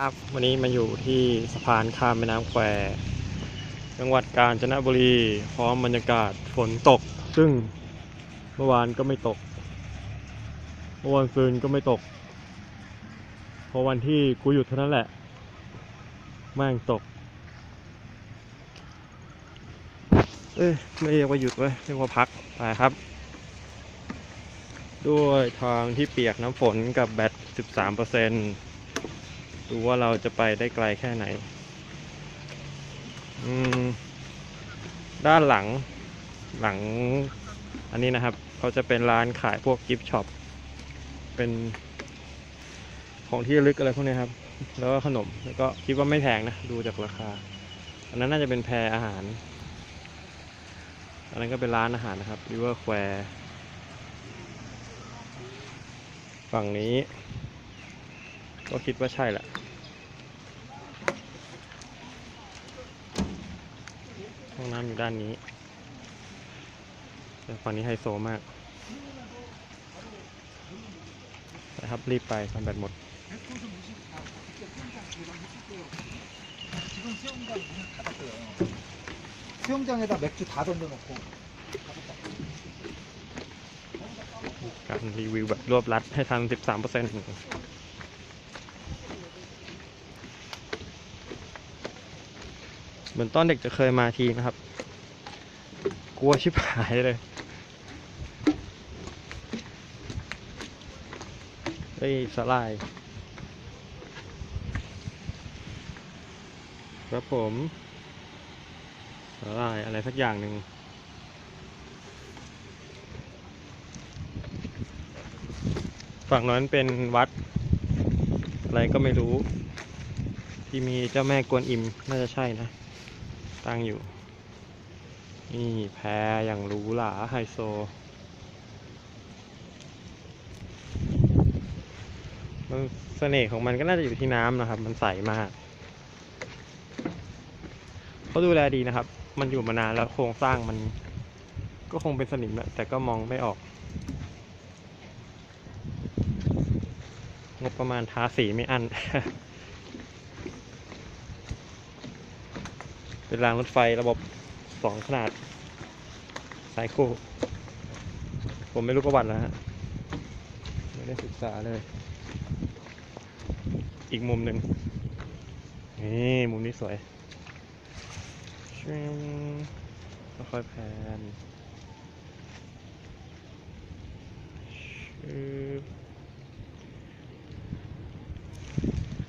ครับวันนี้มาอยู่ที่สะพานข้ามแม่น้ำแควจังหวัดกาญจนบุรีพร้อมบรรยากาศฝนตก ซึ่งเมื่อวานก็ไม่ตกเมื่อวันซืนก็ไม่ตกพอวันที่กูหยุดเท่านั้นแหละแม่งตก เอ้ยไม่เรียกว่าหยุดเว้ยเรียกว่าพักไปครับ ด้วยทางที่เปียกน้ำฝนกับแบต 13%เปอร์เซ็นต์ ดูว่าเราจะไปได้ไกลแค่ไหนอืมด้านหลังหลังอันนี้นะครับเขาจะเป็นร้านขายพวกกิฟต์ช็อป เป็นของที่ระลึกอะไรพวกนี้ครับ แล้วก็ขนม แล้วก็คิดว่าไม่แพงนะ ดูจากราคา อันนั้นน่าจะเป็นแพรอาหาร อันนั้นก็เป็นร้านอาหารนะครับ River Square ฝั่งนี้ ก็คิดว่าใช่แหละ ห้องน้ำอยู่ด้านนี้ แต่ฝั่งนี้ไฮโซมากนะครับ รีบไปทำแบตหมด 지금 수영장 문을 닫았어요. 수영장에다 맥주 다 던져놓고. การรีวิวแบบรวบรัดให้ทัน 13%เปอร์ เหมือนตอนเด็กจะเคยมาทีนะครับ กลัวชิบหายเลยเฮ้ยสลาย ครับผมสลายอะไรสักอย่างหนึ่งฝั่งนั้นเป็นวัด อะไรก็ไม่รู้ ที่มีเจ้าแม่กวนอิมน่าจะใช่นะ ตั้งอยู่ นี่แพอย่างหรูหราไฮโซ มันเสน่ห์ของมันก็น่าจะอยู่ที่น้ำนะครับ มันใสมากเขาดูแลดีนะครับ มันอยู่มานานแล้วโครงสร้างมันก็คงเป็นสนิมแหละแต่ก็มองไม่ออก งบประมาณทาสีไม่อัน เป็นรางรถไฟระบบสองขนาด สายคู่ ผมไม่รู้ประวัติแล้วฮะ ไม่ได้ศึกษาเลย อีกมุมหนึ่งนี่มุมนี้สวยชิงค่อยแพนช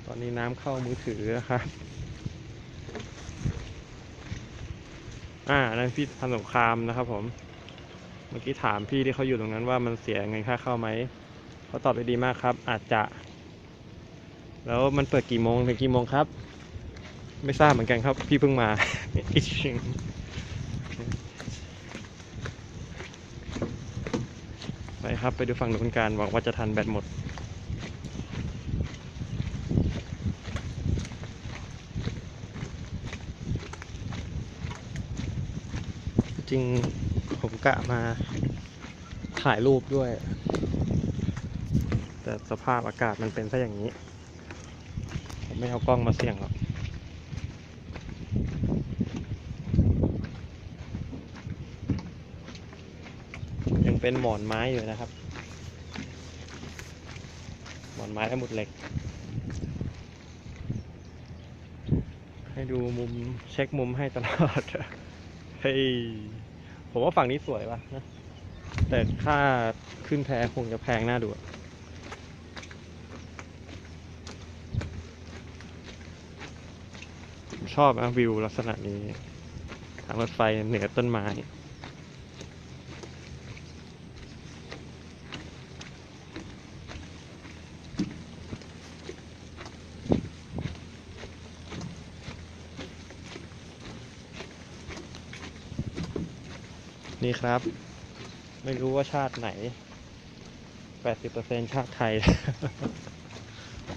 ตอนนี้น้ำเข้ามือถือนะครับ อ่านั่นพี่พันสงครามนะครับ ผม เมื่อกี้ถามพี่ที่เขาอยู่ตรงนั้นว่ามันเสียเงินค่าเข้าไหม เขาตอบได้ดีมากครับ อาจจะ แล้วมันเปิดกี่โมงถึงกี่โมงครับ ไม่ทราบเหมือนกันครับ พี่เพิ่งมาอิชิงไปครับ ไปดูฝั่งนู้นกันหวังว่าจะทันแบตหมด จริงผมกะมาถ่ายรูปด้วย แต่สภาพอากาศมันเป็นซะอย่างนี้ ผมไม่เอากล้องมาเสี่ยงหรอกยังเป็นหมอนไม้อยู่นะครับ หมอนไม้และหมุดเหล็ก ให้ดูมุมเช็คมุมให้ตลอด ฮ้ยผมว่าฝั่งนี้สวยว่ะนะแต่ค่าขึ้นแพคงจะแพงน่าดูผมชอบนะวิวลักษณะนี้ ทางรถไฟเหนือต้นไม้ นี่ครับ ไม่รู้ว่าชาติไหน 80%ชาติไทย